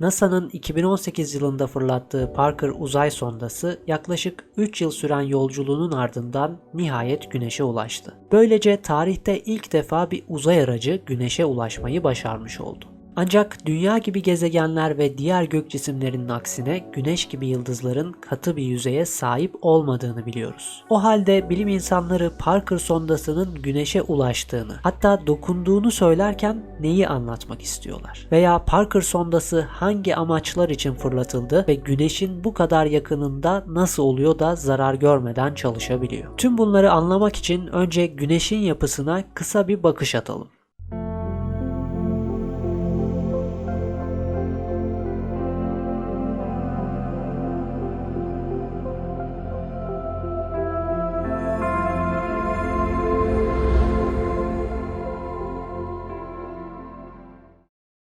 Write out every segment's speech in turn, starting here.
NASA'nın 2018 yılında fırlattığı Parker uzay sondası yaklaşık 3 yıl süren yolculuğunun ardından nihayet Güneş'e ulaştı. Böylece tarihte ilk defa bir uzay aracı Güneş'e ulaşmayı başarmış oldu. Ancak Dünya gibi gezegenler ve diğer gök cisimlerinin aksine Güneş gibi yıldızların katı bir yüzeye sahip olmadığını biliyoruz. O halde bilim insanları Parker sondasının Güneş'e ulaştığını, hatta dokunduğunu söylerken neyi anlatmak istiyorlar? Veya Parker sondası hangi amaçlar için fırlatıldı ve Güneş'in bu kadar yakınında nasıl oluyor da zarar görmeden çalışabiliyor? Tüm bunları anlamak için önce Güneş'in yapısına kısa bir bakış atalım.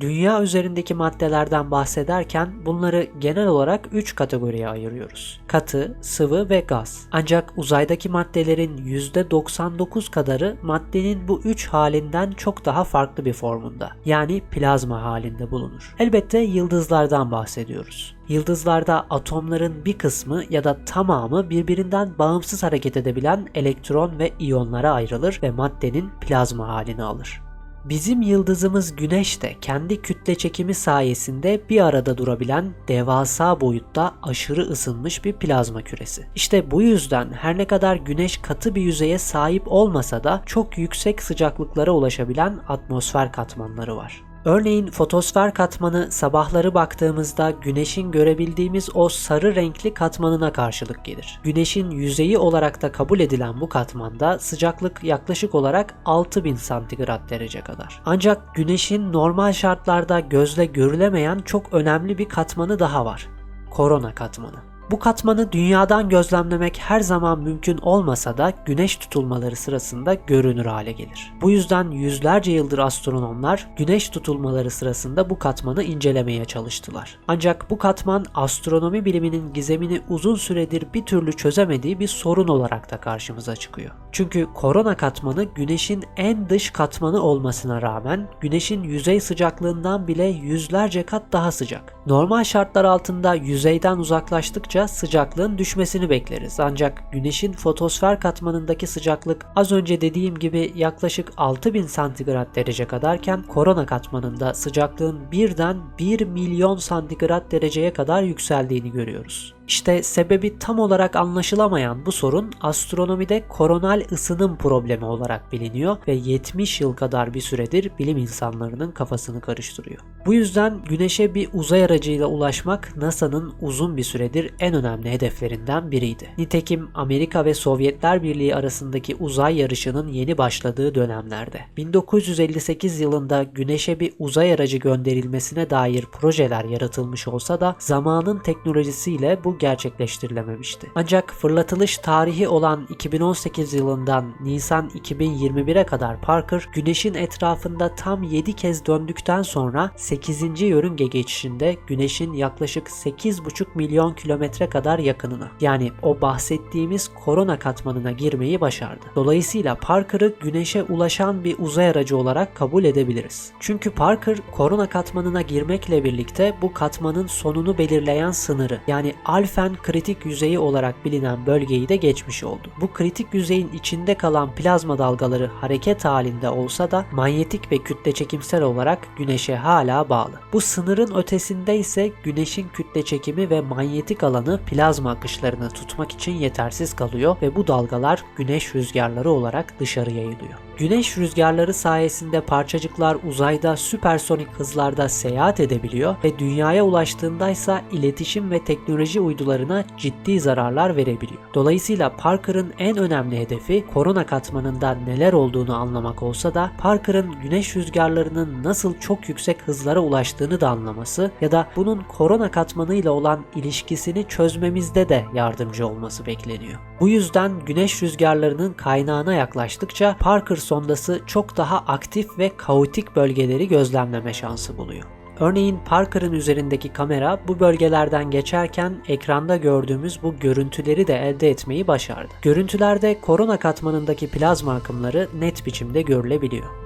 Dünya üzerindeki maddelerden bahsederken bunları genel olarak 3 kategoriye ayırıyoruz. Katı, sıvı ve gaz. Ancak uzaydaki maddelerin %99 kadarı maddenin bu 3 halinden çok daha farklı bir formunda. Yani plazma halinde bulunur. Elbette yıldızlardan bahsediyoruz. Yıldızlarda atomların bir kısmı ya da tamamı birbirinden bağımsız hareket edebilen elektron ve iyonlara ayrılır ve maddenin plazma halini alır. Bizim yıldızımız Güneş de kendi kütle çekimi sayesinde bir arada durabilen devasa boyutta aşırı ısınmış bir plazma küresi. İşte bu yüzden her ne kadar Güneş katı bir yüzeye sahip olmasa da çok yüksek sıcaklıklara ulaşabilen atmosfer katmanları var. Örneğin fotosfer katmanı sabahları baktığımızda güneşin görebildiğimiz o sarı renkli katmanına karşılık gelir. Güneşin yüzeyi olarak da kabul edilen bu katmanda sıcaklık yaklaşık olarak 6000 santigrat derece kadar. Ancak güneşin normal şartlarda gözle görülemeyen çok önemli bir katmanı daha var. Korona katmanı. Bu katmanı dünyadan gözlemlemek her zaman mümkün olmasa da güneş tutulmaları sırasında görünür hale gelir. Bu yüzden yüzlerce yıldır astronomlar güneş tutulmaları sırasında bu katmanı incelemeye çalıştılar. Ancak bu katman astronomi biliminin gizemini uzun süredir bir türlü çözemediği bir sorun olarak da karşımıza çıkıyor. Çünkü korona katmanı güneşin en dış katmanı olmasına rağmen güneşin yüzey sıcaklığından bile yüzlerce kat daha sıcak. Normal şartlar altında yüzeyden uzaklaştıkça sıcaklığın düşmesini bekleriz. Ancak güneşin fotosfer katmanındaki sıcaklık az önce dediğim gibi yaklaşık 6000 santigrat derece kadarken korona katmanında sıcaklığın birden 1 milyon santigrat dereceye kadar yükseldiğini görüyoruz. İşte sebebi tam olarak anlaşılamayan bu sorun astronomide koronal ısınım problemi olarak biliniyor ve 70 yıl kadar bir süredir bilim insanlarının kafasını karıştırıyor. Bu yüzden Güneş'e bir uzay aracıyla ulaşmak NASA'nın uzun bir süredir en önemli hedeflerinden biriydi. Nitekim Amerika ve Sovyetler Birliği arasındaki uzay yarışının yeni başladığı dönemlerde 1958 yılında Güneş'e bir uzay aracı gönderilmesine dair projeler yaratılmış olsa da zamanın teknolojisiyle bu gerçekleştirilememişti. Ancak fırlatılış tarihi olan 2018 yılından Nisan 2021'e kadar Parker Güneş'in etrafında tam 7 kez döndükten sonra 8. yörünge geçişinde Güneş'in yaklaşık 8,5 milyon kilometre kadar yakınına yani o bahsettiğimiz korona katmanına girmeyi başardı. Dolayısıyla Parker'ı Güneş'e ulaşan bir uzay aracı olarak kabul edebiliriz. Çünkü Parker korona katmanına girmekle birlikte bu katmanın sonunu belirleyen sınırı yani alfen kritik yüzeyi olarak bilinen bölgeyi de geçmiş oldu. Bu kritik yüzeyin içinde kalan plazma dalgaları hareket halinde olsa da manyetik ve kütle çekimsel olarak Güneş'e hala bağlı. Bu sınırın ötesinde ise Güneş'in kütle çekimi ve manyetik alanı plazma akışlarını tutmak için yetersiz kalıyor ve bu dalgalar güneş rüzgarları olarak dışarı yayılıyor. Güneş rüzgarları sayesinde parçacıklar uzayda süpersonik hızlarda seyahat edebiliyor ve dünyaya ulaştığında ise iletişim ve teknoloji uydularına ciddi zararlar verebiliyor. Dolayısıyla Parker'ın en önemli hedefi korona katmanında neler olduğunu anlamak olsa da Parker'ın güneş rüzgarlarının nasıl çok yüksek hızlara ulaştığını da anlaması ya da bunun korona katmanıyla olan ilişkisini çözmemizde de yardımcı olması bekleniyor. Bu yüzden güneş rüzgarlarının kaynağına yaklaştıkça Parker sondası çok daha aktif ve kaotik bölgeleri gözlemleme şansı buluyor. Örneğin Parker'ın üzerindeki kamera bu bölgelerden geçerken ekranda gördüğümüz bu görüntüleri de elde etmeyi başardı. Görüntülerde korona katmanındaki plazma akımları net biçimde görülebiliyor.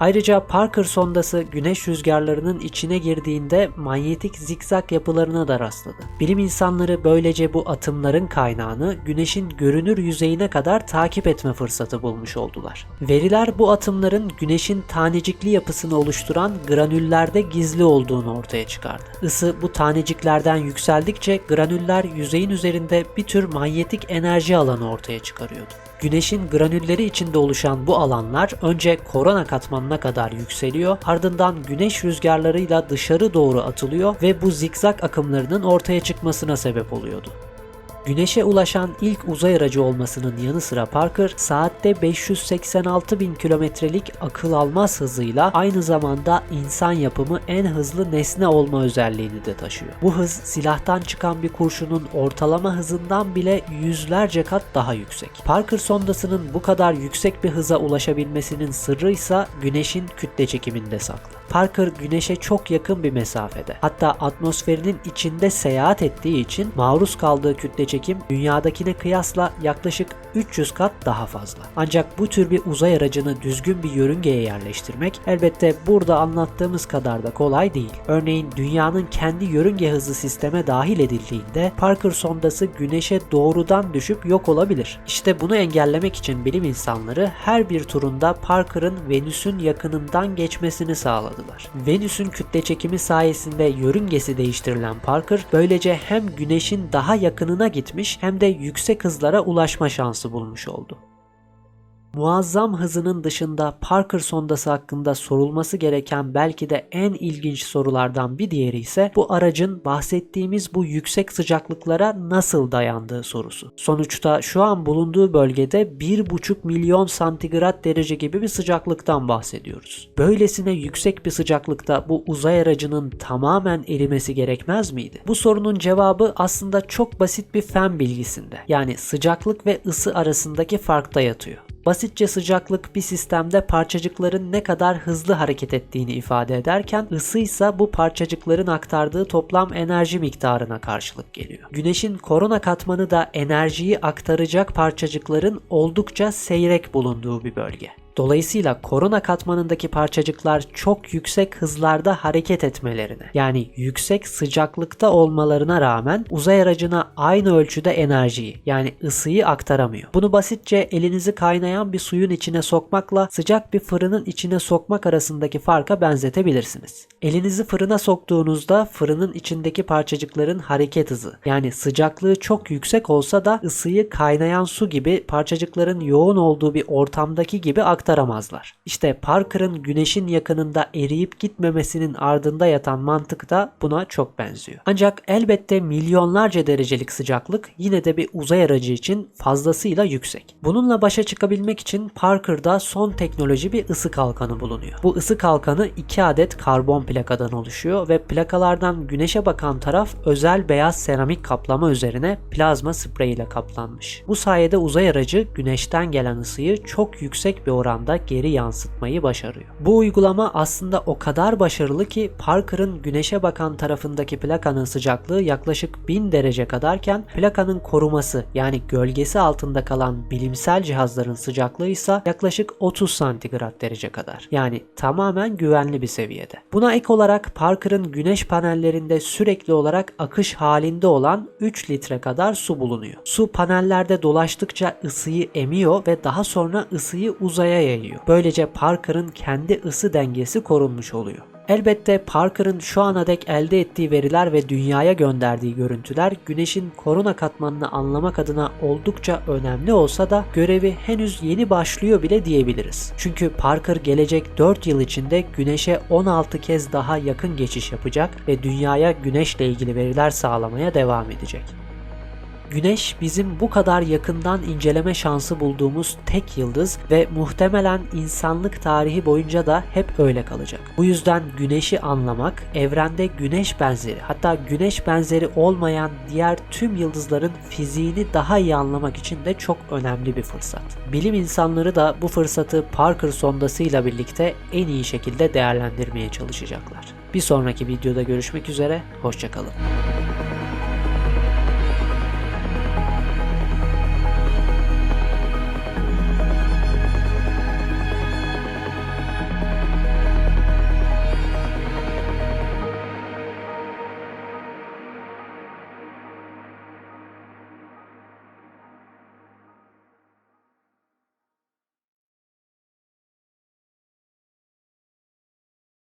Ayrıca Parker sondası güneş rüzgarlarının içine girdiğinde manyetik zikzak yapılarına da rastladı. Bilim insanları böylece bu atımların kaynağını güneşin görünür yüzeyine kadar takip etme fırsatı bulmuş oldular. Veriler bu atımların güneşin tanecikli yapısını oluşturan granüllerde gizli olduğunu ortaya çıkardı. Isı bu taneciklerden yükseldikçe granüller yüzeyin üzerinde bir tür manyetik enerji alanı ortaya çıkarıyordu. Güneşin granülleri içinde oluşan bu alanlar önce korona katmanına kadar yükseliyor, ardından güneş rüzgarlarıyla dışarı doğru atılıyor ve bu zikzak akımlarının ortaya çıkmasına sebep oluyordu. Güneşe ulaşan ilk uzay aracı olmasının yanı sıra Parker saatte 586 bin kilometrelik akıl almaz hızıyla aynı zamanda insan yapımı en hızlı nesne olma özelliğini de taşıyor. Bu hız silahtan çıkan bir kurşunun ortalama hızından bile yüzlerce kat daha yüksek. Parker sondasının bu kadar yüksek bir hıza ulaşabilmesinin sırrı ise güneşin kütle çekiminde saklı. Parker güneşe çok yakın bir mesafede. Hatta atmosferinin içinde seyahat ettiği için maruz kaldığı kütle çekim dünyadakine kıyasla yaklaşık 300 kat daha fazla. Ancak bu tür bir uzay aracını düzgün bir yörüngeye yerleştirmek elbette burada anlattığımız kadar da kolay değil. Örneğin dünyanın kendi yörünge hızı sisteme dahil edildiğinde Parker sondası güneşe doğrudan düşüp yok olabilir. İşte bunu engellemek için bilim insanları her bir turunda Parker'ın Venüs'ün yakınından geçmesini sağladılar. Venüs'ün kütle çekimi sayesinde yörüngesi değiştirilen Parker böylece hem güneşin daha yakınına gitmiş hem de yüksek hızlara ulaşma şansı bulmuş oldu. Muazzam hızının dışında Parker sondası hakkında sorulması gereken belki de en ilginç sorulardan bir diğeri ise bu aracın bahsettiğimiz bu yüksek sıcaklıklara nasıl dayandığı sorusu. Sonuçta şu an bulunduğu bölgede 1,5 milyon santigrat derece gibi bir sıcaklıktan bahsediyoruz. Böylesine yüksek bir sıcaklıkta bu uzay aracının tamamen erimesi gerekmez miydi? Bu sorunun cevabı aslında çok basit bir fen bilgisinde. Yani sıcaklık ve ısı arasındaki farkta yatıyor. Basitçe sıcaklık bir sistemde parçacıkların ne kadar hızlı hareket ettiğini ifade ederken ısı ise bu parçacıkların aktardığı toplam enerji miktarına karşılık geliyor. Güneşin korona katmanı da enerjiyi aktaracak parçacıkların oldukça seyrek bulunduğu bir bölge. Dolayısıyla korona katmanındaki parçacıklar çok yüksek hızlarda hareket etmelerine yani yüksek sıcaklıkta olmalarına rağmen uzay aracına aynı ölçüde enerjiyi yani ısıyı aktaramıyor. Bunu basitçe elinizi kaynayan bir suyun içine sokmakla sıcak bir fırının içine sokmak arasındaki farka benzetebilirsiniz. Elinizi fırına soktuğunuzda fırının içindeki parçacıkların hareket hızı yani sıcaklığı çok yüksek olsa da ısıyı kaynayan su gibi parçacıkların yoğun olduğu bir ortamdaki gibi aktaramazlar. İşte Parker'ın güneşin yakınında eriyip gitmemesinin ardında yatan mantık da buna çok benziyor. Ancak elbette milyonlarca derecelik sıcaklık yine de bir uzay aracı için fazlasıyla yüksek. Bununla başa çıkabilmek için Parker'da son teknoloji bir ısı kalkanı bulunuyor. Bu ısı kalkanı 2 adet karbon plakadan oluşuyor ve plakalardan güneşe bakan taraf özel beyaz seramik kaplama üzerine plazma sprey ile kaplanmış. Bu sayede uzay aracı güneşten gelen ısıyı çok yüksek bir oranda geri yansıtmayı başarıyor. Bu uygulama aslında o kadar başarılı ki Parker'ın güneşe bakan tarafındaki plakanın sıcaklığı yaklaşık 1000 derece kadarken plakanın koruması yani gölgesi altında kalan bilimsel cihazların sıcaklığı ise yaklaşık 30 santigrat derece kadar. Yani tamamen güvenli bir seviyede. Buna ek olarak Parker'ın güneş panellerinde sürekli olarak akış halinde olan 3 litre kadar su bulunuyor. Su panellerde dolaştıkça ısıyı emiyor ve daha sonra ısıyı uzaya yayıyor. Böylece Parker'ın kendi ısı dengesi korunmuş oluyor. Elbette Parker'ın şu ana dek elde ettiği veriler ve dünyaya gönderdiği görüntüler güneşin korona katmanını anlamak adına oldukça önemli olsa da görevi henüz yeni başlıyor bile diyebiliriz. Çünkü Parker gelecek 4 yıl içinde güneşe 16 kez daha yakın geçiş yapacak ve dünyaya güneşle ilgili veriler sağlamaya devam edecek. Güneş bizim bu kadar yakından inceleme şansı bulduğumuz tek yıldız ve muhtemelen insanlık tarihi boyunca da hep öyle kalacak. Bu yüzden Güneş'i anlamak, evrende Güneş benzeri hatta Güneş benzeri olmayan diğer tüm yıldızların fiziğini daha iyi anlamak için de çok önemli bir fırsat. Bilim insanları da bu fırsatı Parker sondasıyla birlikte en iyi şekilde değerlendirmeye çalışacaklar. Bir sonraki videoda görüşmek üzere, hoşçakalın.